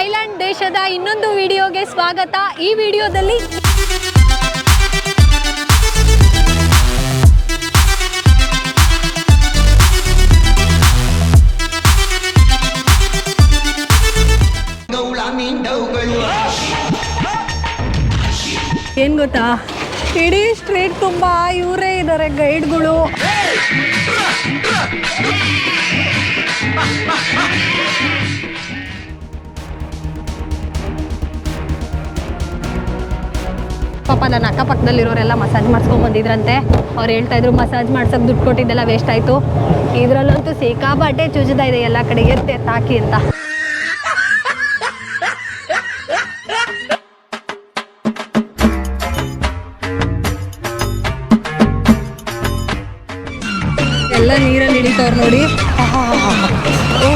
Thailand ದೇಶದ ಇನ್ನೊಂದು ವಿಡಿಯೋಗೆ ಸ್ವಾಗತ. ಈ ವಿಡಿಯೋದಲ್ಲಿ ಏನ್ ಗೊತ್ತಾ? ಇಡೀ ಸ್ಟ್ರೀಟ್ ತುಂಬಾ ಇವರೇ ಇದ್ದಾರೆ ಗೈಡ್ಗಳು. ಪಾಪ ನನ್ನ ಅಕ್ಕಪಕ್ಕದಲ್ಲಿರೋರೆಲ್ಲ ಮಸಾಜ್ ಮಾಡ್ಸ್ಕೊಂಡ್ ಬಂದಿದ್ರಂತೆ. ಅವ್ರು ಹೇಳ್ತಾ ಇದ್ರು ಮಸಾಜ್ ಮಾಡ್ಸೋಕೆ ದುಡ್ಡು ಕೊಟ್ಟಿದ್ದೆಲ್ಲ ವೇಸ್ಟ್ ಆಯಿತು. ಇದರಲ್ಲಂತೂ ಸಿಕ್ಕಾಬಾಟೆ ಚುಜದ ಇದೆ ಎಲ್ಲ ಕಡೆಗೆ ತಾಕಿ ಅಂತ. ಎಲ್ಲ ನೀರಲ್ಲಿ ಹಿಡಿತವ್ರು ನೋಡಿ. ಓ,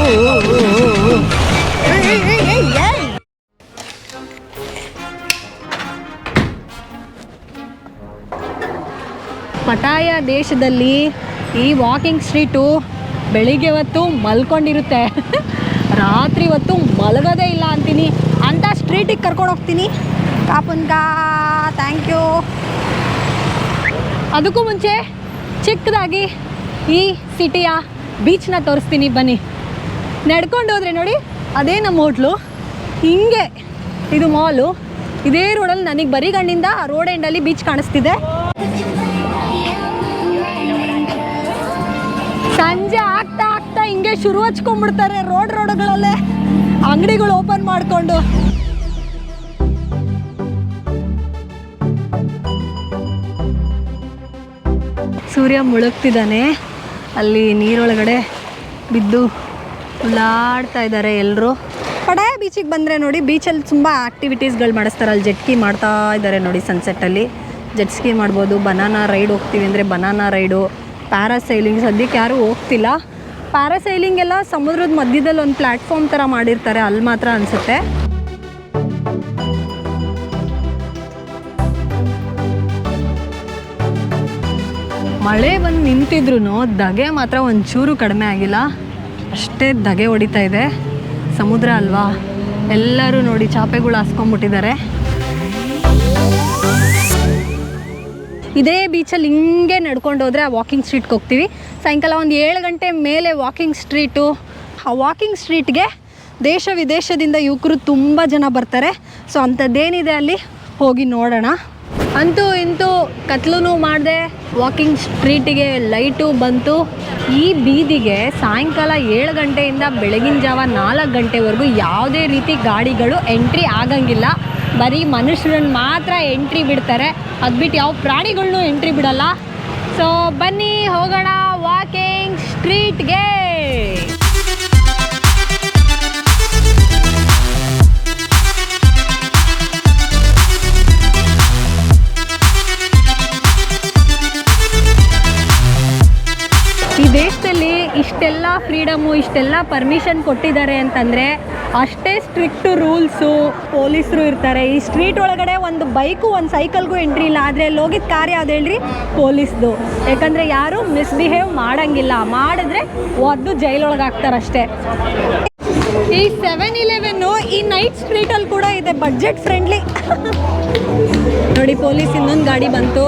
ಪಟಾಯ ದೇಶದಲ್ಲಿ ಈ ವಾಕಿಂಗ್ ಸ್ಟ್ರೀಟು ಬೆಳಿಗ್ಗೆ ಹೊತ್ತು ಮಲ್ಕೊಂಡಿರುತ್ತೆ. ರಾತ್ರಿ ಹೊತ್ತು ಮಲಗೋದೇ ಇಲ್ಲ ಅಂತೀನಿ. ಅಂತ ಸ್ಟ್ರೀಟಿಗೆ ಕರ್ಕೊಂಡು ಹೋಗ್ತೀನಿ. ಕಾಪುನ್ಕಾ ಥ್ಯಾಂಕ್ ಯು ಅದಕ್ಕೂ ಮುಂಚೆ ಚಿಕ್ಕದಾಗಿ ಈ ಸಿಟಿಯ ಬೀಚ್ನ ತೋರಿಸ್ತೀನಿ. ಬನ್ನಿ. ನಡ್ಕೊಂಡು ಹೋದ್ರೆ ನೋಡಿ, ಅದೇ ನಮ್ಮ ಹೋಟ್ಲು. ಹಿಂಗೆ ಇದು ಮಾಲು ಇದೇ ರೋಡಲ್ಲಿ ನನಗೆ ಬರಿಗಣ್ಣಿಂದ ರೋಡ್ ಎಂಡಲ್ಲಿ ಬೀಚ್ ಕಾಣಿಸ್ತಿದೆ. ಸಂಜೆ ಆಗ್ತಾ ಆಗ್ತಾ ಹಿಂಗೆ ಶುರು ಹಚ್ಕೊಂಡ್ಬಿಡ್ತಾರೆ ರೋಡ್ ರೋಡ್ಗಳಲ್ಲೇ ಅಂಗಡಿಗಳು ಓಪನ್ ಮಾಡಿಕೊಂಡು. ಸೂರ್ಯ ಮುಳುಗ್ತಿದ್ದಾನೆ. ಅಲ್ಲಿ ನೀರೊಳಗಡೆ ಬಿದ್ದು ಉಳ್ಳಾಡ್ತಾ ಇದ್ದಾರೆ ಎಲ್ಲರೂ ಪಡಾಯ ಬೀಚಿಗೆ ಬಂದರೆ ನೋಡಿ, ಬೀಚಲ್ಲಿ ತುಂಬ ಆ್ಯಕ್ಟಿವಿಟೀಸ್ಗಳು ಮಾಡಿಸ್ತಾರೆ. ಅಲ್ಲಿ ಜೆಟ್ಕಿ ಮಾಡ್ತಾ ಇದ್ದಾರೆ ನೋಡಿ ಸನ್ಸೆಟ್ಟಲ್ಲಿ ಜೆಟ್ ಸ್ಕಿ ಮಾಡ್ಬೋದು ಬನಾನಾ ರೈಡ್ ಹೋಗ್ತೀವಿ ಅಂದರೆ ಬನಾನಾ ರೈಡು ಪ್ಯಾರಾಸೈಲಿಂಗ್ ಸದ್ಯಕ್ಕೆ ಯಾರೂ ಹೋಗ್ತಿಲ್ಲ. ಪ್ಯಾರಾಸೈಲಿಂಗ್ ಎಲ್ಲ ಸಮುದ್ರದ ಮಧ್ಯದಲ್ಲಿ ಒಂದು ಪ್ಲ್ಯಾಟ್ಫಾರ್ಮ್ ಥರ ಮಾಡಿರ್ತಾರೆ, ಅಲ್ಲಿ ಮಾತ್ರ ಅನಿಸುತ್ತೆ. ಮಳೆ ಬಂದು ನಿಂತಿದ್ರು ಧಗೆ ಮಾತ್ರ ಒಂಚೂರು ಕಡಿಮೆ ಆಗಿಲ್ಲ. ಅಷ್ಟೇ ಧಗೆ ಹೊಡಿತಾ ಇದೆ. ಸಮುದ್ರ ಅಲ್ವಾ? ಎಲ್ಲರೂ ನೋಡಿ ಚಾಪೆಗಳು ಹಾಸ್ಕೊಂಡ್ಬಿಟ್ಟಿದ್ದಾರೆ. ಇದೇ ಬೀಚಲ್ಲಿ ಹಿಂಗೆ ನಡ್ಕೊಂಡು ಹೋದರೆ ಆ ವಾಕಿಂಗ್ ಸ್ಟ್ರೀಟ್ಗೆ ಹೋಗ್ತೀವಿ. ಸಾಯಂಕಾಲ ಒಂದು ಏಳು ಗಂಟೆ ಮೇಲೆ ವಾಕಿಂಗ್ ಸ್ಟ್ರೀಟು ಆ ವಾಕಿಂಗ್ ಸ್ಟ್ರೀಟ್ಗೆ ದೇಶ ವಿದೇಶದಿಂದ ಯುವಕರು ತುಂಬ ಜನ ಬರ್ತಾರೆ. ಸೊ ಅಂಥದ್ದೇನಿದೆ ಅಲ್ಲಿ? ಹೋಗಿ ನೋಡೋಣ. ಅಂತೂ ಇಂತೂ ಕತ್ಲೂ ಮಾಡಿದೆ ವಾಕಿಂಗ್ ಸ್ಟ್ರೀಟಿಗೆ ಲೈಟು ಬಂತು. ಈ ಬೀದಿಗೆ ಸಾಯಂಕಾಲ ಏಳು ಗಂಟೆಯಿಂದ ಬೆಳಗಿನ ಜಾವ ನಾಲ್ಕು ಗಂಟೆವರೆಗೂ ಯಾವುದೇ ರೀತಿ ಗಾಡಿಗಳು ಎಂಟ್ರಿ ಆಗಂಗಿಲ್ಲ. ಬರೀ ಮನುಷ್ಯರನ್ನ ಮಾತ್ರ ಎಂಟ್ರಿ ಬಿಡ್ತಾರೆ. ಅದು ಬಿಟ್ಟು ಯಾವ ಪ್ರಾಣಿಗಳ್ನೂ ಎಂಟ್ರಿ ಬಿಡಲ್ಲ. ಸೊ ಬನ್ನಿ, ಹೋಗೋಣ ವಾಕಿಂಗ್ ಸ್ಟ್ರೀಟ್ಗೆ ಈ ದೇಶದಲ್ಲಿ ಇಷ್ಟೆಲ್ಲ ಫ್ರೀಡಮು ಇಷ್ಟೆಲ್ಲ ಪರ್ಮಿಷನ್ ಕೊಟ್ಟಿದ್ದಾರೆ ಅಂತಂದರೆ ಅಷ್ಟೇ ಸ್ಟ್ರಿಕ್ಟ್ ರೂಲ್ಸು, ಪೊಲೀಸರು ಇರ್ತಾರೆ. ಈ ಸ್ಟ್ರೀಟ್ ಒಳಗಡೆ ಒಂದು ಬೈಕು, ಒಂದು ಸೈಕಲ್ಗೂ ಎಂಟ್ರಿ ಇಲ್ಲ. ಆದರೆ ಅಲ್ಲಿ ಹೋಗಿದ್ದ ಕಾರ್ ಯಾವ್ದು ಹೇಳ್ರಿ, ಪೊಲೀಸ್ದು. ಯಾಕಂದರೆ ಯಾರು ಮಿಸ್ಬಿಹೇವ್ ಮಾಡಂಗಿಲ್ಲ. ಮಾಡಿದ್ರೆ ಒದ್ದು ಜೈಲೊಳಗೆ ಹಾಕ್ತಾರಷ್ಟೇ ಈ ಸೆವೆನ್ ಇಲೆವೆನ್ನು ಈ ನೈಟ್ ಸ್ಟ್ರೀಟಲ್ಲಿ ಕೂಡ ಇದೆ. ಬಡ್ಜೆಟ್ ಫ್ರೆಂಡ್ಲಿ ನೋಡಿ, ಪೊಲೀಸ್ ಇನ್ನೊಂದು ಗಾಡಿ ಬಂತು.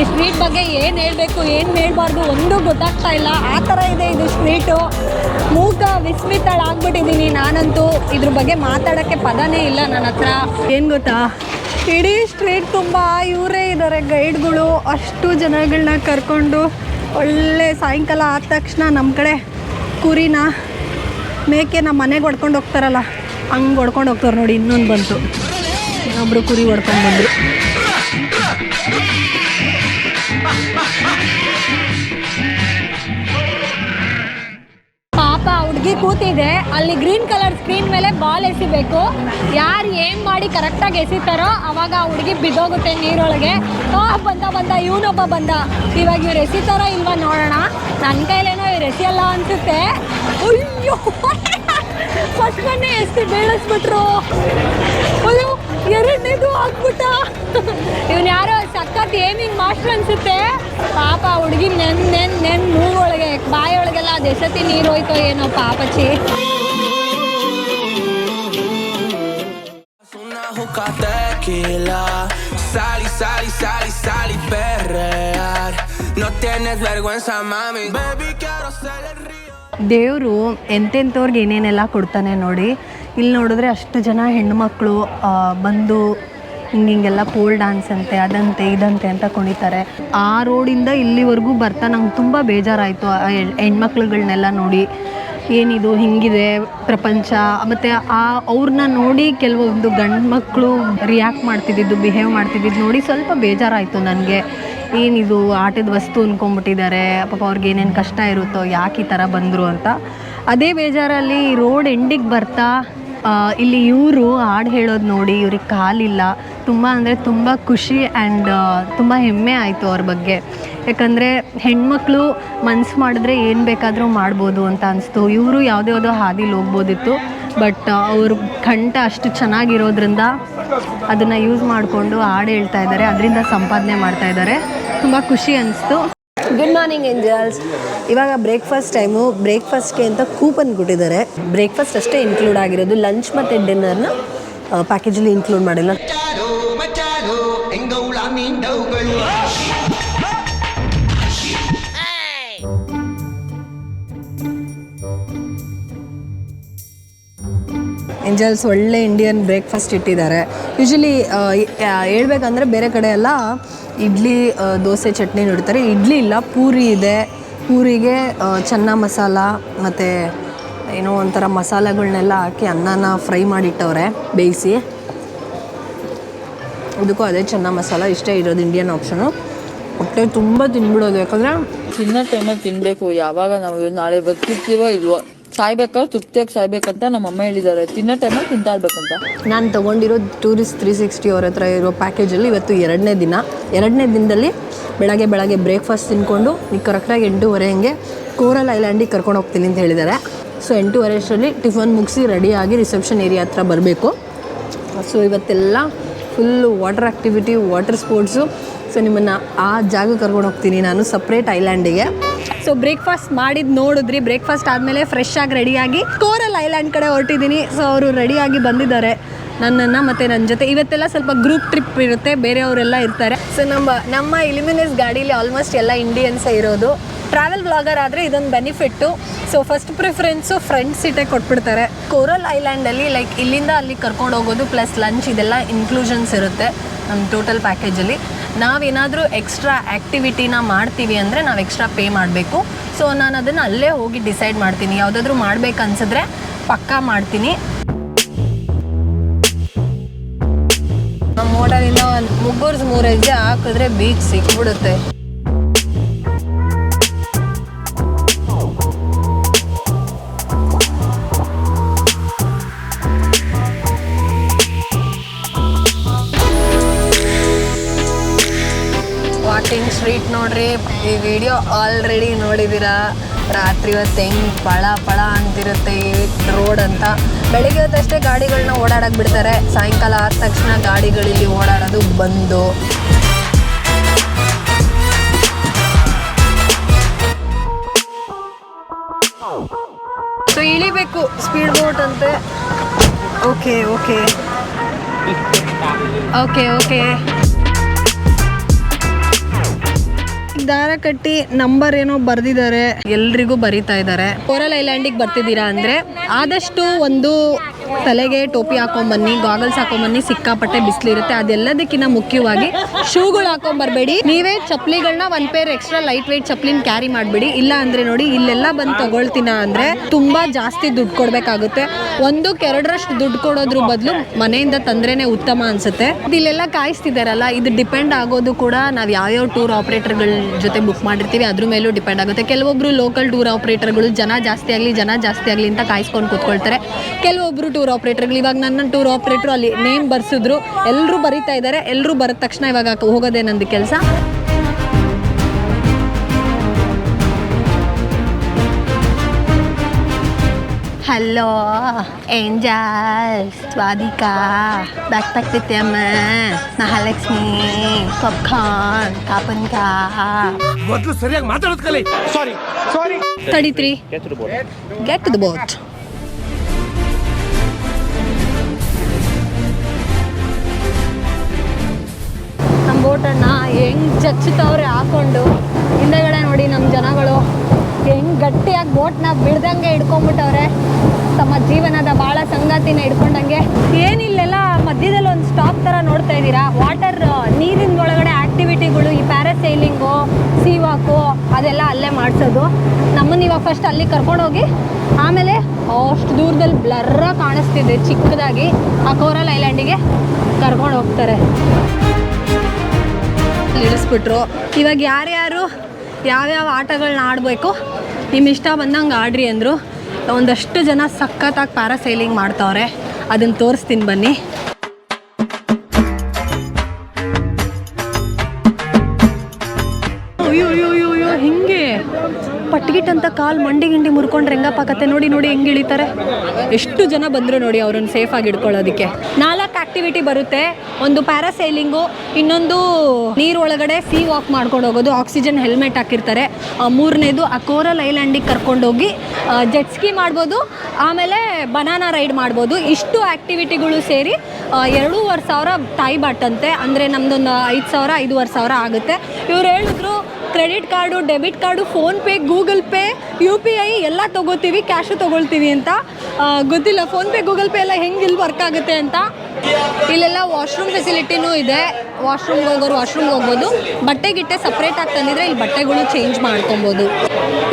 ಈ ಸ್ಟ್ರೀಟ್ ಬಗ್ಗೆ ಏನು ಹೇಳಬೇಕು ಏನು ಹೇಳಬಾರ್ದು ಒಂದು ಗೊತ್ತಾಗ್ತಾ ಇಲ್ಲ. ಆ ಥರ ಇದೆ ಇದು ಸ್ಟ್ರೀಟು ಮೂಕ ವಿಸ್ಮಿತಳಾಗ್ಬಿಟ್ಟಿದ್ದೀನಿ ನಾನಂತೂ. ಇದ್ರ ಬಗ್ಗೆ ಮಾತಾಡೋಕ್ಕೆ ಪದನೇ ಇಲ್ಲ ನನ್ನ ಹತ್ರ. ಏನು ಗೊತ್ತಾ? ಇಡೀ ಸ್ಟ್ರೀಟ್ ತುಂಬ ಇವರೇ ಇದ್ದಾರೆ ಗೈಡ್ಗಳು ಅಷ್ಟು ಜನಗಳನ್ನ ಕರ್ಕೊಂಡು ಒಳ್ಳೆ ಸಾಯಂಕಾಲ ಆದ ತಕ್ಷಣ ನಮ್ಮ ಕಡೆ ಕುರಿನ ಮೇಕೆ ನಮ್ಮ ಮನೆಗೆ ಹೊಡ್ಕೊಂಡು ಹೋಗ್ತಾರಲ್ಲ ಹಂಗೆ ಹೊಡ್ಕೊಂಡು ಹೋಗ್ತಾರೆ ನೋಡಿ ಇನ್ನೊಂದು ಬಂತು. ಇನ್ನೊಬ್ರು ಕುರಿ ಹೊಡ್ಕೊಂಡು ಬಂದರು ಪಾಪ ಹುಡುಗಿ ಕೂತಿದೆ. ಅಲ್ಲಿ ಗ್ರೀನ್ ಕಲರ್ ಸ್ಕ್ರೀನ್ ಮೇಲೆ ಬಾಲ್ ಎಸಿಬೇಕು. ಯಾರು ಏನ್ ಮಾಡಿ ಕರೆಕ್ಟಾಗಿ ಎಸಿತಾರೋ ಅವಾಗ ಆ ಹುಡುಗಿ ಬಿದ್ದೋಗುತ್ತೆ ನೀರೊಳಗೆ. ಆ ಬಂದ ಬಂದ, ಇವನೊಬ್ಬ ಬಂದ. ಇವಾಗ ಇವ್ರು ಎಸಿತಾರೋ ಇಲ್ವಾ ನೋಡೋಣ. ನನ್ನ ಕೈಲೇನೋ ಇವ್ರು ಎಸಿಯಲ್ಲ ಅನ್ಸುತ್ತೆ. ಅಯ್ಯೋ! ಫಸ್ಟ್ ಮನೆ ಎಸಿ ಬೀಳಿಸ್ಬಿಟ್ರು. ಅಯ್ಯೋ, ಎರಡನೇದು ಆಗ್ಬಿಟ್ಟ. ಇವನ್ ಯಾರೋ ಸಖತ್ ಏಮಿಂಗ್ ಮಾಸ್ಟರ್ ಅನ್ಸುತ್ತೆ. ಪಾಪ ಹುಡುಗಿ ನೆನ್ ನೆನ್ ನೆನ್ ಮೂಗೊಳಗೆ ಬಾಯೊಳಗೆಲ್ಲ ಅದು ಎಸತಿ ನೀರು ಹೋಯ್ತೋ ಏನೋ ಪಾಪಚಿ Sali, sali, sali, sali perrear. No tienes vergüenza, mami. Baby, quiero ser el río. ದೇವರು ಎಂತೆಂಥವ್ರಿಗೆ ಏನೇನೆಲ್ಲ ಕೊಡ್ತಾನೆ ನೋಡಿ ಇಲ್ಲಿ ನೋಡಿದ್ರೆ ಅಷ್ಟು ಜನ ಹೆಣ್ಣುಮಕ್ಕಳು ಬಂದು ಹಿಂಗಿಂಗೆಲ್ಲ ಪೋಲ್ ಡ್ಯಾನ್ಸ್ ಅಂತೆ, ಅದಂತೆ, ಇದಂತೆ ಅಂತ ಕುಣಿತಾರೆ. ಆ ರೋಡಿಂದ ಇಲ್ಲಿವರೆಗೂ ಬರ್ತಾ ನಂಗೆ ತುಂಬ ಬೇಜಾರಾಯಿತು ಆ ಹೆಣ್ಮಕ್ಳುಗಳನ್ನೆಲ್ಲ ನೋಡಿ. ಏನಿದು, ಹಿಂಗಿದೆ ಪ್ರಪಂಚ. ಮತ್ತು ಆ ಅವ್ರನ್ನ ನೋಡಿ ಕೆಲವೊಂದು ಗಂಡು ಮಕ್ಕಳು ರಿಯಾಕ್ಟ್ ಮಾಡ್ತಿದ್ದಿದ್ದು ಬಿಹೇವ್ ಮಾಡ್ತಿದ್ದಿದ್ದು ನೋಡಿ ಸ್ವಲ್ಪ ಬೇಜಾರಾಯಿತು ನನಗೆ. ಏನಿದು, ಆಟದ ವಸ್ತು ಅಂದ್ಕೊಂಬಿಟ್ಟಿದ್ದಾರೆ ಪಾಪ ಅವ್ರಿಗೆ ಏನೇನು ಕಷ್ಟ ಇರುತ್ತೋ, ಯಾಕೆ ಈ ಥರ ಬಂದರು ಅಂತ. ಅದೇ ಬೇಜಾರಲ್ಲಿ ರೋಡ್ ಎಂಡಿಗೆ ಬರ್ತಾ ಇಲ್ಲಿ ಇವರು ಹಾಡು ಹೇಳೋದು ನೋಡಿ, ಇವ್ರಿಗೆ ಕಾಲಿಲ್ಲ. ತುಂಬ ಅಂದರೆ ತುಂಬ ಖುಷಿ ಆ್ಯಂಡ್ ತುಂಬ ಹೆಮ್ಮೆ ಆಯಿತು ಅವ್ರ ಬಗ್ಗೆ. ಯಾಕಂದರೆ ಹೆಣ್ಮಕ್ಳು ಮನ್ಸು ಮಾಡಿದ್ರೆ ಏನು ಬೇಕಾದರೂ ಮಾಡ್ಬೋದು ಅಂತ ಅನಿಸ್ತು. ಇವರು ಯಾವುದೇ ಯಾವುದೋ ಹಾದಿಲಿ ಹೋಗ್ಬೋದಿತ್ತು. ಬಟ್ ಅವರು ಕಂಠ ಅಷ್ಟು ಚೆನ್ನಾಗಿರೋದ್ರಿಂದ ಅದನ್ನು ಯೂಸ್ ಮಾಡಿಕೊಂಡು ಹಾಡು ಹೇಳ್ತಾ ಇದ್ದಾರೆ. ಅದರಿಂದ ಸಂಪಾದನೆ ಮಾಡ್ತಾ ಇದ್ದಾರೆ. ತುಂಬ ಖುಷಿ ಅನಿಸ್ತು. ಗುಡ್ ಮಾರ್ನಿಂಗ್ ಏಂಜಲ್ಸ್ ಇವಾಗ ಬ್ರೇಕ್ಫಾಸ್ಟ್ ಟೈಮು ಬ್ರೇಕ್ಫಾಸ್ಟ್ಗೆ ಅಂತ ಕೂಪನ್ ಕೊಟ್ಟಿದ್ದಾರೆ. ಬ್ರೇಕ್ಫಾಸ್ಟ್ ಅಷ್ಟೇ ಇನ್ಕ್ಲೂಡ್ ಆಗಿರೋದು. ಲಂಚ್ ಮತ್ತು ಡಿನ್ನರ್ನ ಪ್ಯಾಕೇಜಲ್ಲಿ ಇನ್ಕ್ಲೂಡ್ ಮಾಡಿಲ್ಲ. ಏಂಜಲ್ಸ್ ಒಳ್ಳೆ ಇಂಡಿಯನ್ ಬ್ರೇಕ್ಫಾಸ್ಟ್ ಇಟ್ಟಿದ್ದಾರೆ. ಯೂಶಲಿ ಹೇಳ್ಬೇಕಂದ್ರೆ ಬೇರೆ ಕಡೆ ಎಲ್ಲ ಇಡ್ಲಿ ದೋಸೆ, ಚಟ್ನಿ ನೋಡ್ತಾರೆ. ಇಡ್ಲಿ ಇಲ್ಲ, ಪೂರಿ ಇದೆ. ಪೂರಿಗೆ ಚೆನ್ನ ಮಸಾಲ ಮತ್ತು ಏನೋ ಒಂಥರ ಮಸಾಲೆಗಳನ್ನೆಲ್ಲ ಹಾಕಿ ಅನ್ನನ ಫ್ರೈ ಮಾಡಿಟ್ಟವ್ರೆ, ಬೇಯಿಸಿ. ಇದಕ್ಕೂ ಅದೇ ಚೆನ್ನ ಮಸಾಲ, ಇಷ್ಟೇ ಇರೋದು ಇಂಡಿಯನ್ ಆಪ್ಷನು ಹೊಟ್ಟೆ ತುಂಬ ತಿನ್ಬಿಡೋದು. ಯಾಕಂದರೆ ತಿನ್ನೋ ಟೈಮಲ್ಲಿ ತಿನ್ನಬೇಕು ಯಾವಾಗ ನಾವು ನಾಳೆ ಬರ್ತಿರ್ತೀವೋ ಇಲ್ವೋ. ಸಾಯ್ಬೇಕಾದ್ರೆ ತೃಪ್ತಿಯಾಗಿ ಸಾಯ್ಬೇಕಂತ ನಮ್ಮ ಅಮ್ಮ ಹೇಳಿದ್ದಾರೆ. ತಿನ್ನೋ ಟೈಮಲ್ಲಿ ತಿಂತಾ ಇರ್ಬೇಕಂತ. ನಾನು ತಗೊಂಡಿರೋ ಟೂರಿಸ್ಟ್ ತ್ರೀ ಸಿಕ್ಸ್ಟಿ ಅವ್ರ ಹತ್ರ ಇರೋ ಪ್ಯಾಕೇಜಲ್ಲಿ ಇವತ್ತು ಎರಡನೇ ದಿನ. ಎರಡನೇ ದಿನದಲ್ಲಿ ಬೆಳಗ್ಗೆ ಬೆಳಗ್ಗೆ ಬ್ರೇಕ್ಫಾಸ್ಟ್ ತಿನ್ಕೊಂಡು ನೀವು ಕರೆಕ್ಟಾಗಿ ಎಂಟೂವರೆ ಹಂಗೆ ಕೋರಲ್ ಐಲ್ಯಾಂಡಿಗೆ ಕರ್ಕೊಂಡು ಹೋಗ್ತೀನಿ ಅಂತ ಹೇಳಿದ್ದಾರೆ. ಸೊ ಎಂಟೂವರೆ ಅಷ್ಟರಲ್ಲಿ ಟಿಫನ್ ಮುಗಿಸಿ ರೆಡಿಯಾಗಿ ರಿಸೆಪ್ಷನ್ ಏರಿಯಾ ಹತ್ರ ಬರಬೇಕು. ಸೊ ಇವತ್ತೆಲ್ಲ full water activity water sports so ನಿಮ್ಮನ್ನು ಆ ಜಾಗಕ್ಕೆ ಕರ್ಕೊಂಡು ಹೋಗ್ತೀನಿ ನಾನು ಸಪ್ರೇಟ್ ಐಲ್ಯಾಂಡಿಗೆ ಸೊ ಬ್ರೇಕ್ಫಾಸ್ಟ್ ಮಾಡಿದ್ ನೋಡಿದ್ರಿ. ಬ್ರೇಕ್ಫಾಸ್ಟ್ ಆದಮೇಲೆ ಫ್ರೆಶ್ ಆಗಿ ರೆಡಿಯಾಗಿ ಕೋರಲ್ ಐಲ್ಯಾಂಡ್ ಕಡೆ ಹೊರಟಿದ್ದೀನಿ ಸೊ ಅವರು ರೆಡಿಯಾಗಿ ಬಂದಿದ್ದಾರೆ. ನನ್ನನ್ನು ಮತ್ತು ನನ್ನ ಜೊತೆ. ಇವತ್ತೆಲ್ಲ ಸ್ವಲ್ಪ ಗ್ರೂಪ್ ಟ್ರಿಪ್ ಇರುತ್ತೆ. ಬೇರೆಯವರೆಲ್ಲ ಇರ್ತಾರೆ. ಸೊ ನಮ್ಮ ನಮ್ಮ ಇಲಿಮಿನಸ್ ಗಾಡೀಲಿ ಆಲ್ಮೋಸ್ಟ್ ಎಲ್ಲ ಇಂಡಿಯನ್ಸೇ ಇರೋದು. ಟ್ರಾವೆಲ್ ಬ್ಲಾಗರ್ ಆದರೆ ಇದೊಂದು benefit so first preference front ಸೀಟೇ ಕೊಟ್ಬಿಡ್ತಾರೆ. ಕೋರಲ್ ಐಲ್ಯಾಂಡಲ್ಲಿ ಲೈಕ್ ಇಲ್ಲಿಂದ ಅಲ್ಲಿ ಕರ್ಕೊಂಡು ಹೋಗೋದು ಪ್ಲಸ್ ಲಂಚ್ ಇದೆಲ್ಲ ಇನ್ಕ್ಲೂಷನ್ಸ್ ಇರುತ್ತೆ ನಮ್ಮ ಟೋಟಲ್ ಪ್ಯಾಕೇಜಲ್ಲಿ ನಾವೇನಾದರೂ ಎಕ್ಸ್ಟ್ರಾ ಆ್ಯಕ್ಟಿವಿಟಿನ ಮಾಡ್ತೀವಿ ಅಂದರೆ ನಾವು ಎಕ್ಸ್ಟ್ರಾ ಪೇ ಮಾಡಬೇಕು. ಸೊ ನಾನು ಅದನ್ನು ಅಲ್ಲೇ ಹೋಗಿ ಡಿಸೈಡ್ ಮಾಡ್ತೀನಿ. ಯಾವುದಾದ್ರೂ ಮಾಡ್ಬೇಕನ್ಸಿದ್ರೆ ಪಕ್ಕಾ ಮಾಡ್ತೀನಿ. ನಮ್ಮ ಹೋಟೆಲಿಂದ ಒಂದು ಮುಗ್ಗುರ್ಸ್ ಮೂರು ಹಾಕಿದ್ರೆ ಬೀಚ್ ಸಿಕ್ಬಿಡುತ್ತೆ. ವಾಕಿಂಗ್ ಸ್ಟ್ರೀಟ್ ನೋಡ್ರಿ. ಈ ವಿಡಿಯೋ ಆಲ್ರೆಡಿ ನೋಡಿದ್ದೀರಾ ರಾತ್ರಿ ಹೊತ್ತು ಹೆಂಗ್ ಪಳ ಪಳ ಅಂತಿರುತ್ತೆ ಈ ರೋಡ್ ಅಂತ. ಬೆಳಿಗ್ಗೆ ಹೊತ್ತಷ್ಟೇ ಗಾಡಿಗಳನ್ನ ಓಡಾಡಕ್ಕೆ ಬಿಡ್ತಾರೆ. ಸಾಯಂಕಾಲ ಆದ ತಕ್ಷಣ ಗಾಡಿಗಳಿಲ್ಲಿ ಓಡಾಡೋದು ಬಂದು. ಸೊ ಇಳಿಬೇಕು ಸ್ಪೀಡ್ ಬೋಟ್ ಅಂತೆ. ಓಕೆ ಓಕೆ ಓಕೆ ಓಕೆ ದಾರ ಕಟ್ಟಿ ನಂಬರ್ ಏನೋ ಬರ್ದಿದ್ದಾರೆ. ಎಲ್ರಿಗೂ ಬರಿತಾ ಇದ್ದಾರೆ. ಕೋರಲ್ ಐಲ್ಯಾಂಡಿಗೆ ಬರ್ತಿದ್ದೀರಾ ಅಂದ್ರೆ ಆದಷ್ಟು ಒಂದು ತಲೆಗೆ ಟೋಪಿ ಹಾಕೊಂಬನ್ನಿ ಗಾಗಲ್ಸ್ ಹಾಕೊಂಬನ್ನಿ, ಸಿಕ್ಕಾಪಟ್ಟೆ ಬಿಸಿಲಿರುತ್ತೆ. ಅದೆಲ್ಲದಕ್ಕಿಂತ ಮುಖ್ಯವಾಗಿ ಶೂಗಳು ಹಾಕೊಂಬರ್ಬೇಡಿ. ನೀವೇ ಚಪ್ಲಿಗಳನ್ನ ಒಂದು ಪೇರ್ ಎಕ್ಸ್ಟ್ರಾ ಲೈಟ್ ವೆಯ್ಟ್ ಚಪ್ಲಿನ ಕ್ಯಾರಿ ಮಾಡಬೇಡಿ. ಇಲ್ಲ ಅಂದರೆ ನೋಡಿ, ಇಲ್ಲೆಲ್ಲ ಬಂದು ತಗೊಳ್ತೀನ ಅಂದರೆ ತುಂಬ ಜಾಸ್ತಿ ದುಡ್ಡು ಕೊಡಬೇಕಾಗುತ್ತೆ. ಒಂದಕ್ಕೆ ಎರಡರಷ್ಟು ದುಡ್ಡು ಕೊಡೋದ್ರ ಬದಲು ಮನೆಯಿಂದ ತಂದ್ರೇನೆ ಉತ್ತಮ ಅನ್ಸುತ್ತೆ. ಇಲ್ಲೆಲ್ಲ ಕಾಯಿಸ್ತಿದಾರಲ್ಲ, ಇದು ಡಿಪೆಂಡ್ ಆಗೋದು ಕೂಡ ನಾವು ಯಾವ್ಯಾವ ಟೂರ್ ಆಪ್ರೇಟರ್ಗಳ ಜೊತೆ ಬುಕ್ ಮಾಡಿರ್ತೀವಿ, ಅದ್ರ ಮೇಲೂ ಡಿಪೆಂಡ್ ಆಗುತ್ತೆ. ಕೆಲವೊಬ್ರು ಲೋಕಲ್ ಟೂರ್ ಆಪ್ರೇಟರ್ಗಳು ಜನ ಜಾಸ್ತಿ ಆಗಲಿ, ಜನ ಜಾಸ್ತಿ ಆಗಲಿ ಅಂತ ಕಾಯಿಸ್ಕೊಂಡು ಕೂತ್ಕೊಳ್ತಾರೆ. ಕೆಲವೊಬ್ರು ಟೂರ್ ಆಪ್ರೇಟರ್ಗಳು. ಇವಾಗ ನನ್ನ ಟೂರ್ ಆಪ್ರೇಟರ್ ಅಲ್ಲಿ ನೇಮ್ ಬರ್ಸಿದ್ರು. ಎಲ್ಲರೂ ಬರೀತಾ ಇದ್ದಾರೆ ಎಲ್ಲರೂ ಬರದ ತಕ್ಷಣ ಇವಾಗ ಹೋಗೋದೇ ನಂದು ಕೆಲಸ. Hello angel Swadika back pack ತಿತ್ತಮ್ಮ Mahalakshmi popcorn ಕಾಪನ್ಕಾ. ಮೊದಲು ಸರಿಯಾಗಿ ಮಾತಾಡೋದು ಕಲಿ. Sorry sorry ತಡಿತ್ರಿ. Three get to the boat ಬೋಟನ್ನ ಹೆಂಗ್ ಚಚ್ಚುತ್ತವ್ರೆ ಹಾಕೊಂಡು. ಹಿಂದೆಗಡೆ ನೋಡಿ ನಮ್ಮ ಜನಗಳು. ಹೆಂಗ್ ಗಟ್ಟಿಯಾಗಿ ಬೋಟ್ನ ಬಿಡ್ದಂಗೆ ಹಿಡ್ಕೊಂಡ್ಬಿಟ್ಟವ್ರೆ ತಮ್ಮ ಜೀವನದ ಭಾಳ ಸಂಗಾತಿನ ಹಿಡ್ಕೊಂಡಂಗೆ. ಏನಿಲ್ಲೆಲ್ಲ ಮಧ್ಯದಲ್ಲಿ ಒಂದು ಸ್ಟಾಪ್ ಥರ ನೋಡ್ತಾ ಇದ್ದೀರಾ? ವಾಟರ್ ನೀರಿನ ಒಳಗಡೆ ಆಕ್ಟಿವಿಟಿಗಳು, ಈ ಪ್ಯಾರಾಸೈಲಿಂಗು, ಸಿ ವಾಕು, ಅದೆಲ್ಲ ಅಲ್ಲೇ ಮಾಡಿಸೋದು. ನಮ್ಮನ್ನು ಇವಾಗ ಫಸ್ಟ್ ಅಲ್ಲಿ ಕರ್ಕೊಂಡೋಗಿ ಆಮೇಲೆ ಅಷ್ಟು ದೂರದಲ್ಲಿ ಬ್ಲರ್ರ ಕಾಣಿಸ್ತಿದೆ ಚಿಕ್ಕದಾಗಿ. ಆ ಕೋರಲ್ ಐಲ್ಯಾಂಡಿಗೆ ಕರ್ಕೊಂಡು ಹೋಗ್ತಾರೆ. ಇಳಿಸ್ಬಿಟ್ರು ಇವಾಗ ಯಾರ್ಯಾರು ಯಾವ್ಯಾವ ಆಟಗಳನ್ನ ಆಡಬೇಕು? ನಿಮ್ಮ ಇಷ್ಟ ಬಂದಂಗೆ ಆಡ್ರಿ ಅಂದರು. ಒಂದಷ್ಟು ಜನ ಸಖತ್ತಾಗಿ ಪ್ಯಾರಾಸೈಲಿಂಗ್ ಮಾಡ್ತಾವ್ರೆ. ಅದನ್ನು ತೋರಿಸ್ತೀನಿ ಬನ್ನಿ. ಪಟ್ಗಿಟ್ ಅಂತ ಕಾಲ್ ಮಂಡಿ ಗಿಂಡಿ ಮುರ್ಕೊಂಡ್ರೆ ಹೆಂಗಪ್ಪ ಕತೆ? ನೋಡಿ ನೋಡಿ ಹೆಂಗೆ ಇಳಿತಾರೆ. ಎಷ್ಟು ಜನ ಬಂದರು ನೋಡಿ ಅವ್ರನ್ನ ಸೇಫಾಗಿ ಇಡ್ಕೊಳ್ಳೋದಕ್ಕೆ. ನಾಲ್ಕು ಆಕ್ಟಿವಿಟಿ ಬರುತ್ತೆ. ಒಂದು ಪ್ಯಾರಾಸೈಲಿಂಗು ಇನ್ನೊಂದು ನೀರ್ ಒಳಗಡೆ ಸೀ ವಾಕ್ ಮಾಡ್ಕೊಂಡು ಹೋಗೋದು. ಆಕ್ಸಿಜನ್ ಹೆಲ್ಮೆಟ್ ಹಾಕಿರ್ತಾರೆ. ಮೂರನೇದು, ಆ ಕೋರಲ್ ಐಲ್ಯಾಂಡಿಗೆ ಕರ್ಕೊಂಡೋಗಿ ಜೆಟ್ ಸ್ಕಿ ಮಾಡ್ಬೋದು. ಆಮೇಲೆ ಬನಾನಾ ರೈಡ್ ಮಾಡ್ಬೋದು. ಇಷ್ಟು ಆಕ್ಟಿವಿಟಿಗಳು ಸೇರಿ ಎರಡೂವರೆ ಸಾವಿರ ತಾಯಿ ಬಾಟ್ ಅಂತೆ ಅಂದರೆ ನಮ್ದೊಂದು ಐದು ಸಾವಿರ, ಐದೂವರೆ ಸಾವಿರ ಆಗುತ್ತೆ. ಇವ್ರು ಹೇಳಿದ್ರು credit card, debit card, PhonePe, Google Pay, U P I ಎಲ್ಲ ತೊಗೋತೀವಿ, ಕ್ಯಾಶು ತೊಗೊಳ್ತೀವಿ ಅಂತ. ಗೊತ್ತಿಲ್ಲ, ಫೋನ್ಪೇ, ಗೂಗಲ್ ಪೇ ಎಲ್ಲ ಹೆಂಗೆ ಇಲ್ಲಿ ವರ್ಕ್ ಆಗುತ್ತೆ ಅಂತ. ಇಲ್ಲೆಲ್ಲ ವಾಶ್ರೂಮ್ ಫೆಸಿಲಿಟಿನೂ ಇದೆ. ವಾಶ್ರೂಮ್ಗೆ ಹೋಗೋರು ವಾಶ್ರೂಮ್ಗೆ ಹೋಗ್ಬೋದು. ಬಟ್ಟೆ, ಗಿಟ್ಟೆ ಸಪ್ರೇಟ್ ಆಗಿ ತಂದಿದ್ರೆ ಇಲ್ಲಿ ಬಟ್ಟೆಗಳು ಚೇಂಜ್ ಮಾಡ್ಕೊಬೋದು.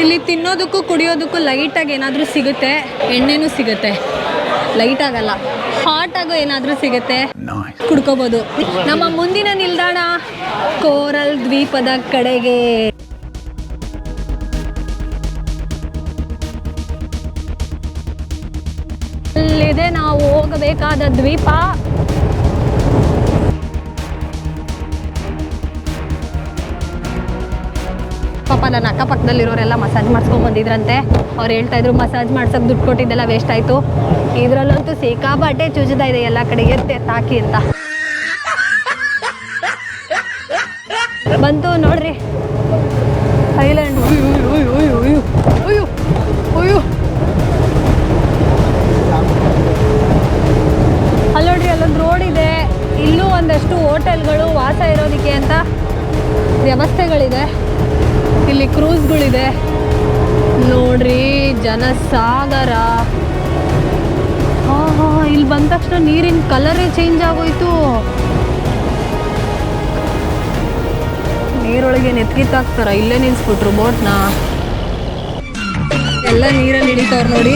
ಇಲ್ಲಿ ತಿನ್ನೋದಕ್ಕೂ, ಕುಡಿಯೋದಕ್ಕೂ ಲೈಟಾಗಿ ಏನಾದರೂ ಸಿಗುತ್ತೆ, ಎಣ್ಣೆನೂ ಸಿಗುತ್ತೆ. ಲೈಟ್ ಆಗಲ್ಲ. ಹಾಟ್ ಆಗೋ ಏನಾದರೂ ಸಿಗುತ್ತೆ. ಕುಡ್ಕೋಬೋದು. ನಮ್ಮ ಮುಂದಿನ ನಿಲ್ದಾಣ ಕೋರಲ್ ದ್ವೀಪದ ಕಡೆಗೆ. ಇಲ್ಲಿದೆ ನಾವು ಹೋಗಬೇಕಾದ ದ್ವೀಪ. ಪಾಪ ನನ್ನ ಅಕ್ಕಪಕ್ಕದಲ್ಲಿರೋರೆಲ್ಲ ಮಸಾಜ್ ಮಾಡಿಸ್ಕೊಂಡ್ ಬಂದಿದ್ರಂತೆ. ಅವ್ರು ಹೇಳ್ತಾ ಇದ್ರು ಮಸಾಜ್ ಮಾಡ್ಸೋಕೆ ದುಡ್ಡು ಕೊಟ್ಟಿದ್ದೆಲ್ಲ ವೇಸ್ಟ್ ಆಯಿತು. ಇದರಲ್ಲಂತೂ ಸಿಕ್ಕಾಪಟ್ಟೆ ಚುಚ್ಚುತ್ತಾ ಇದೆ ಎಲ್ಲ ಕಡೆ ಎತ್ತೆ ತಾಕಿ ಅಂತ. ಬಂತು ನೋಡ್ರಿ. ಐಲ್ಯಾಂಡ್. ಅಲ್ಲಿ ನೋಡ್ರಿ, ಅಲ್ಲೊಂದು ರೋಡ್ ಇದೆ. ಇಲ್ಲೂ ಒಂದಷ್ಟು ಹೋಟೆಲ್ಗಳು ವಾಸ ಇರೋದಕ್ಕೆ ಅಂತ ವ್ಯವಸ್ಥೆಗಳಿದೆ. ಇಲ್ಲಿ ಕ್ರೂಸ್ಗಳಿದೆ. ನೋಡ್ರಿ, ಜನಸಾಗರ. ಇಲ್ಲಿ ಬಂದ ತಕ್ಷಣ ನೀರಿನ ಕಲರೇ ಚೇಂಜ್ ಆಗೋಯ್ತು. ನೀರೊಳಗೆ ನೆತ್ಕಿತ್ತಾಕ್ತಾರ ಇಲ್ಲೇ ನಿಲ್ಸ್ಬಿಟ್ರು ಬೋಟ್ನ. ಎಲ್ಲ ನೀರಲ್ಲಿ ಹಿಡಿತಾವ್ರು ನೋಡಿ.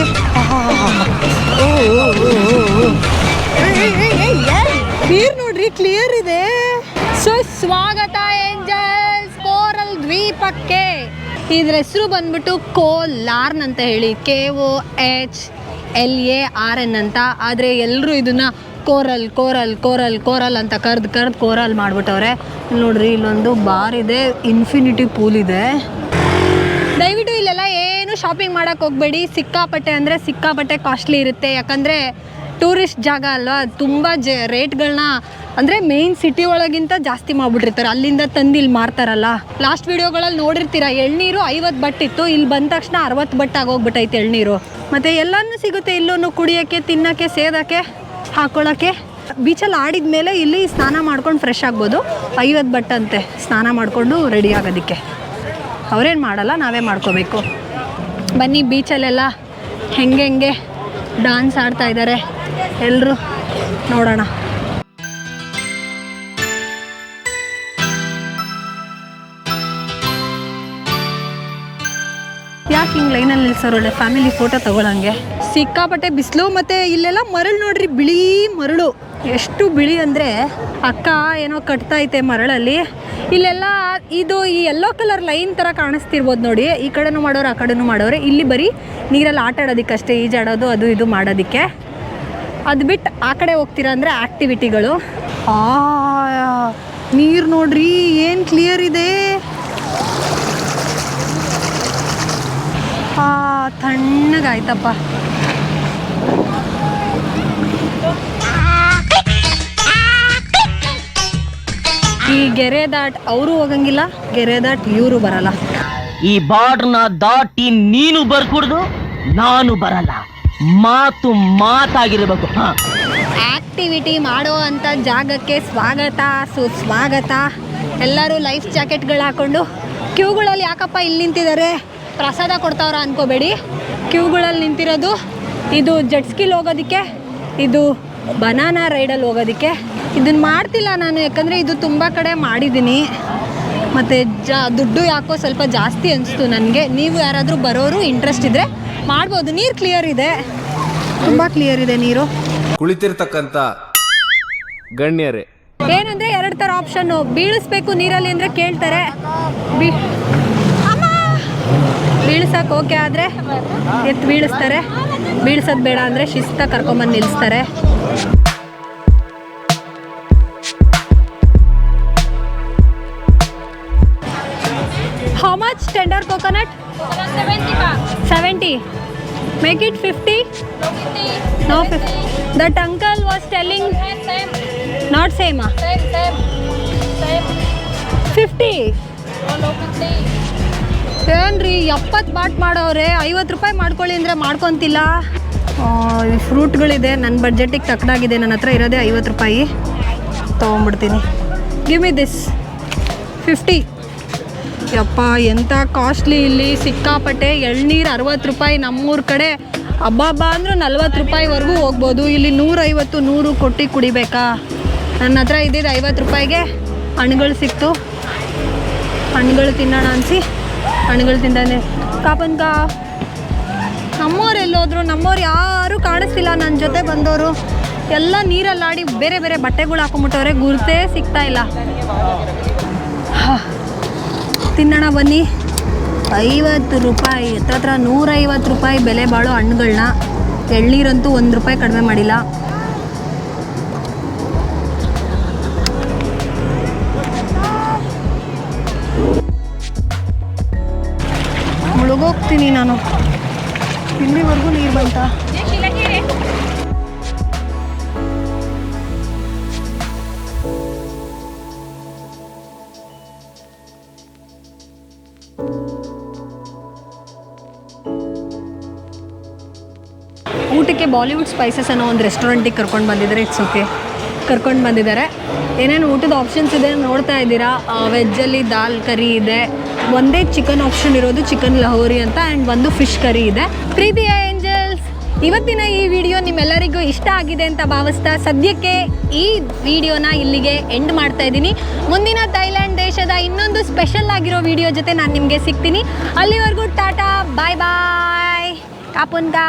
ನೀರ್ ನೋಡ್ರಿ ಕ್ಲಿಯರ್ ಇದೆ. ಸುಸ್ವಾಗತ ಏಂಜಲ್ಸ್, ಕೋರಲ್ ದ್ವೀಪಕ್ಕೆ. ಇದ್ರ ಹೆಸರು ಬಂದ್ಬಿಟ್ಟು ಕೋಲಾರ್ನ್ ಅಂತ ಹೇಳಿ K O H L A R N ಅಂತ. ಆದರೆ ಎಲ್ಲರೂ ಇದನ್ನು ಕೋರಲ್ ಕೋರಲ್ ಕೋರಲ್ ಕೋರಲ್ ಅಂತ ಕರ್ದು ಕರ್ದು ಕೋರಲ್ ಮಾಡಿಬಿಟ್ಟವ್ರೆ. ನೋಡ್ರಿ, ಇಲ್ಲೊಂದು ಬಾರ್ ಇದೆ ಇನ್ಫಿನಿಟಿ ಪೂಲ್ ಇದೆ. ದಯವಿಟ್ಟು ಇಲ್ಲೆಲ್ಲ ಏನು ಶಾಪಿಂಗ್ ಮಾಡೋಕ್ಕೆ ಹೋಗಬೇಡಿ. ಸಿಕ್ಕಾಪಟ್ಟೆ ಅಂದರೆ ಸಿಕ್ಕಾಪಟ್ಟೆ ಕಾಸ್ಟ್ಲಿ ಇರುತ್ತೆ. ಯಾಕಂದರೆ ಟೂರಿಸ್ಟ್ ಜಾಗ ಅಲ್ವಾ, ತುಂಬ ಜ ರೇಟ್ಗಳನ್ನ ಅಂದರೆ ಮೇಯ್ನ್ ಸಿಟಿ ಒಳಗಿಂತ ಜಾಸ್ತಿ ಮಾಡಿಬಿಟ್ಟಿರ್ತಾರೆ. ಅಲ್ಲಿಂದ ತಂದು ಇಲ್ಲಿ ಮಾರ್ತಾರಲ್ಲ. ಲಾಸ್ಟ್ ವಿಡಿಯೋಗಳಲ್ಲಿ ನೋಡಿರ್ತೀರ, ಎಳ್ನೀರು ಐವತ್ತು ಬಟ್ ಇತ್ತು. ಇಲ್ಲಿ ಬಂದ ತಕ್ಷಣ ಅರವತ್ತು ಬಟ್ ಆಗೋಗ್ಬಿಟ್ಟೈತೆ ಎಳ್ನೀರು. ಮತ್ತು ಎಲ್ಲನೂ ಸಿಗುತ್ತೆ ಇಲ್ಲೂ ಕುಡಿಯೋಕ್ಕೆ, ತಿನ್ನೋಕ್ಕೆ, ಸೇದೋಕ್ಕೆ, ಹಾಕೊಳ್ಳೋಕ್ಕೆ. ಬೀಚಲ್ಲಿ ಆಡಿದ ಮೇಲೆ ಇಲ್ಲಿ ಸ್ನಾನ ಮಾಡ್ಕೊಂಡು ಫ್ರೆಶ್ ಆಗ್ಬೋದು. ಐವತ್ತು ಬಟ್ ಅಂತೆ ಸ್ನಾನ ಮಾಡಿಕೊಂಡು ರೆಡಿ ಆಗೋದಕ್ಕೆ. ಅವ್ರೇನು ಮಾಡಲ್ಲ, ನಾವೇ ಮಾಡ್ಕೋಬೇಕು. ಬನ್ನಿ ಬೀಚಲ್ಲೆಲ್ಲ ಹೆಂಗೆ ಹೆಂಗೆ ಡಾನ್ಸ್ ಆಡ್ತಾ ಇದ್ದಾರೆ. ಎಲ್ಲರೂ ನೋಡೋಣ. ಯಾಕೆ ಹಿಂಗೆ ಲೈನಲ್ಲಿ ನಿಲ್ಸೋರು ಒಳ್ಳೆ ಫ್ಯಾಮಿಲಿ ಫೋಟೋ ತಗೊಳಂಗೆ. ಸಿಕ್ಕಾಪಟ್ಟೆ ಬಿಸಿಲು ಮತ್ತು ಇಲ್ಲೆಲ್ಲ ಮರಳು ನೋಡ್ರಿ, ಬಿಳಿ ಮರಳು. ಎಷ್ಟು ಬಿಳಿ ಅಂದರೆ ಅಕ್ಕ ಏನೋ ಕಟ್ತಾ ಐತೆ ಮರಳಲ್ಲಿ. ಇಲ್ಲೆಲ್ಲ ಇದು ಈ ಯೆಲ್ಲೋ ಕಲರ್ ಲೈನ್ ಥರ ಕಾಣಿಸ್ತಿರ್ಬೋದು ನೋಡಿ. ಈ ಕಡೆನೂ ಮಾಡೋರು, ಆ ಕಡೆನೂ ಮಾಡೋರು. ಇಲ್ಲಿ ಬರೀ ನೀರಲ್ಲಿ ಆಟ ಆಡೋದಕ್ಕಷ್ಟೇ ಈಜಾಡೋದು ಅದು ಇದು ಮಾಡೋದಕ್ಕೆ. ಅದು ಬಿಟ್ಟು ಆ ಕಡೆ ಹೋಗ್ತೀರಾ ಅಂದರೆ ಆ್ಯಕ್ಟಿವಿಟಿಗಳು ಆ, ನೀರು ನೋಡ್ರಿ, ಏನು ಕ್ಲಿಯರ್ ಇದೆ ಆ ತಣ್ಣಗಾಯ್ತಪ್ಪ ಈ ಗೆರೆ ದಾಟ್ ಅವರು ಹೋಗಂಗಿಲ್ಲ ಗೆರೆ ದಾಟ್ ಇವರು ಬರಲ್ಲ. ಈ ಬಾರ್ಡ್ರ್ನ ದಾಟಿ ನೀನು ಬರ್ಕೂಡ್ದು ನಾನು ಬರಲ್ಲ. ಮಾತು ಮಾತಾಗಿರಬೇಕು ಹಾ. ಆಕ್ಟಿವಿಟಿ ಮಾಡೋ ಅಂತ ಜಾಗಕ್ಕೆ ಸ್ವಾಗತ ಸುಸ್ವಾಗತ. ಎಲ್ಲರೂ ಲೈಫ್ ಜಾಕೆಟ್ಗಳು ಹಾಕೊಂಡು ಕ್ಯೂಗಳಲ್ಲಿ ಯಾಕಪ್ಪ ಇಲ್ಲಿ ನಿಂತಿದ್ದಾರೆ? ಪ್ರಸಾದ ಕೊಡ್ತಾವ್ರ ಅನ್ಕೋಬೇಡಿ. ಕ್ಯೂಗಳಲ್ಲಿ ನಿಂತಿರೋದು ಇದು ಜಟ್ಸ್ಕಿಲ್ ಹೋಗೋದಕ್ಕೆ ಇದು ಬನಾನಾ ರೈಡಲ್ಲಿ ಹೋಗೋದಕ್ಕೆ. ಇದನ್ನ ಮಾಡ್ತಿಲ್ಲ ನಾನು ಯಾಕಂದರೆ ಇದು ತುಂಬ ಕಡೆ ಮಾಡಿದ್ದೀನಿ ಮತ್ತು ಜಾ ದುಡ್ಡು ಯಾಕೋ ಸ್ವಲ್ಪ ಜಾಸ್ತಿ ಅನಿಸ್ತು ನನಗೆ. ನೀವು ಯಾರಾದರೂ ಬರೋರು ಇಂಟ್ರೆಸ್ಟ್ ಇದ್ದರೆ ಮಾಡ್ಬೋದು. ನೀರು ಕ್ಲಿಯರ್ ಇದೆ. ತುಂಬ ಕ್ಲಿಯರ್ ಇದೆ ನೀರು. ಕುಳಿತಿರ್ತಕ್ಕಂಥ ಗಣ್ಯರೇ. ಏನಂದ್ರೆ ಎರಡು ಥರ ಆಪ್ಷನ್ನು ಬೀಳಿಸ್ಬೇಕು ನೀರಲ್ಲಿ ಅಂದರೆ ಕೇಳ್ತಾರೆ. ಬೀ ಅಮ್ಮ! ಬೀಳ್ಸಕ್ಕೆ ಓಕೆ ಆದರೆ ಎತ್ತು ಬೀಳಿಸ್ತಾರೆ. ಬೀಳ್ಸೋದು ಬೇಡ ಅಂದರೆ ಶಿಸ್ತ ಕರ್ಕೊಂಬಂದು ನಿಲ್ಲಿಸ್ತಾರೆ how much tender coconut seventy make it fifty no fifty that uncle was telling not ಸೇಮಾ fifty ಏನ್ರಿ ಎಪ್ಪತ್ತು ಬಾಟ್ ಮಾಡೋರೆ ಐವತ್ತು ರೂಪಾಯಿ ಮಾಡ್ಕೊಳ್ಳಿ ಅಂದರೆ ಮಾಡ್ಕೊತಿಲ್ಲ? ಫ್ರೂಟ್ಗಳಿದೆ ನನ್ನ ಬಡ್ಜೆಟಿಗೆ ತಕ್ಕನಾಗಿದೆ ನನ್ನ ಹತ್ರ ಇರೋದೇ ಐವತ್ತು ರೂಪಾಯಿ. ತೊಗೊಂಬಿಡ್ತೀನಿ. ಗಿವ್ ಮಿ ದಿಸ್ ಫಿಫ್ಟಿ ಯಪ್ಪ ಎಂಥ ಕಾಸ್ಟ್ಲಿ ಇಲ್ಲಿ, ಸಿಕ್ಕಾಪಟ್ಟೆ ಎಳ್ನೀರು ಅರವತ್ತು ರೂಪಾಯಿ ನಮ್ಮೂರ ಕಡೆ. ಹಬ್ಬ ಅಂದರೂ ನಲ್ವತ್ತು ರೂಪಾಯಿವರೆಗೂ ಹೋಗ್ಬೋದು. ಇಲ್ಲಿ ನೂರೈವತ್ತು, ನೂರು ಕೊಟ್ಟು ಕುಡಿಬೇಕಾ? ನನ್ನ ಹತ್ರ ಇದ್ದಿದ್ದು ಐವತ್ತು ರೂಪಾಯಿಗೆ ಹಣ್ಗಳು ಸಿಕ್ತು. ಹಣ್ಗಳು ತಿನ್ನೋಣ ಅನಿಸಿ. ಹಣ್ಣುಗಳು ತಿಂದಾನೆ ಕಾಪನ್ಕ ನಮ್ಮವ್ರು ಎಲ್ಲೋದ್ರು ನಮ್ಮವ್ರು ಯಾರೂ ಕಾಣಿಸ್ತಿಲ್ಲ. ನನ್ನ ಜೊತೆ ಬಂದವರು ಎಲ್ಲ ನೀರಲ್ಲಾಡಿ ಬೇರೆ ಬೇರೆ ಬಟ್ಟೆಗಳು ಹಾಕೊಂಬಿಟ್ಟವ್ರೆ. ಗುರುತೇ ಸಿಗ್ತಾ ಇಲ್ಲ. ತಿನ್ನೋಣ ಬನ್ನಿ. ಐವತ್ತು ರೂಪಾಯಿ ಹತ್ರ ನೂರೈವತ್ತು ರೂಪಾಯಿ ಬೆಲೆ ಬಾಳೋ ಹಣ್ಣುಗಳನ್ನ ಎಳ್ನೀರಂತೂ ಒಂದು ರೂಪಾಯಿ ಕಡಿಮೆ ಮಾಡಿಲ್ಲ. ಮುಳುಗೋಗ್ತೀನಿ ನಾನು. ಇಲ್ಲಿವರೆಗೂ ನೀರು ಬಂತ? ಊಟಕ್ಕೆ ಬಾಲಿವುಡ್ ಸ್ಪೈಸಸ್ ಅನ್ನೋ ಒಂದು ರೆಸ್ಟೋರೆಂಟಿಗೆ ಕರ್ಕೊಂಡು ಬಂದಿದ್ದಾರೆ ಇಟ್ಸ್ ಓಕೆ ಕರ್ಕೊಂಡು ಬಂದಿದ್ದಾರೆ. ಏನೇನು ಊಟದ ಆಪ್ಷನ್ಸ್ ಇದೆ ನೋಡ್ತಾ ಇದ್ದೀರಾ? ವೆಜ್ಜಲ್ಲಿ ದಾಲ್ ಕರಿ ಇದೆ. ಒಂದೇ ಚಿಕನ್ ಆಪ್ಷನ್ ಇರೋದು ಚಿಕನ್ ಲಹೋರಿ ಅಂತ ಆ್ಯಂಡ್ ಒಂದು ಫಿಶ್ ಕರಿ ಇದೆ. ಪ್ರೀತಿಯ ಏಂಜಲ್ಸ್ ಇವತ್ತಿನ ಈ ವಿಡಿಯೋ ನಿಮ್ಮೆಲ್ಲರಿಗೂ ಇಷ್ಟ ಆಗಿದೆ ಅಂತ ಭಾವಿಸ್ತಾ ಸದ್ಯಕ್ಕೆ ಈ ವಿಡಿಯೋನ ಇಲ್ಲಿಗೆ ಎಂಡ್ ಮಾಡ್ತಾ ಇದ್ದೀನಿ. ಮುಂದಿನ ಥೈಲ್ಯಾಂಡ್ ದೇಶದ ಇನ್ನೊಂದು ಸ್ಪೆಷಲ್ ಆಗಿರೋ ವಿಡಿಯೋ ಜೊತೆ ನಾನು ನಿಮಗೆ ಸಿಗ್ತೀನಿ. ಅಲ್ಲಿವರೆಗೂ ಟಾಟಾ ಬಾಯ್ ಬಾಯ್ ಕಾಪುನ್ಕಾ.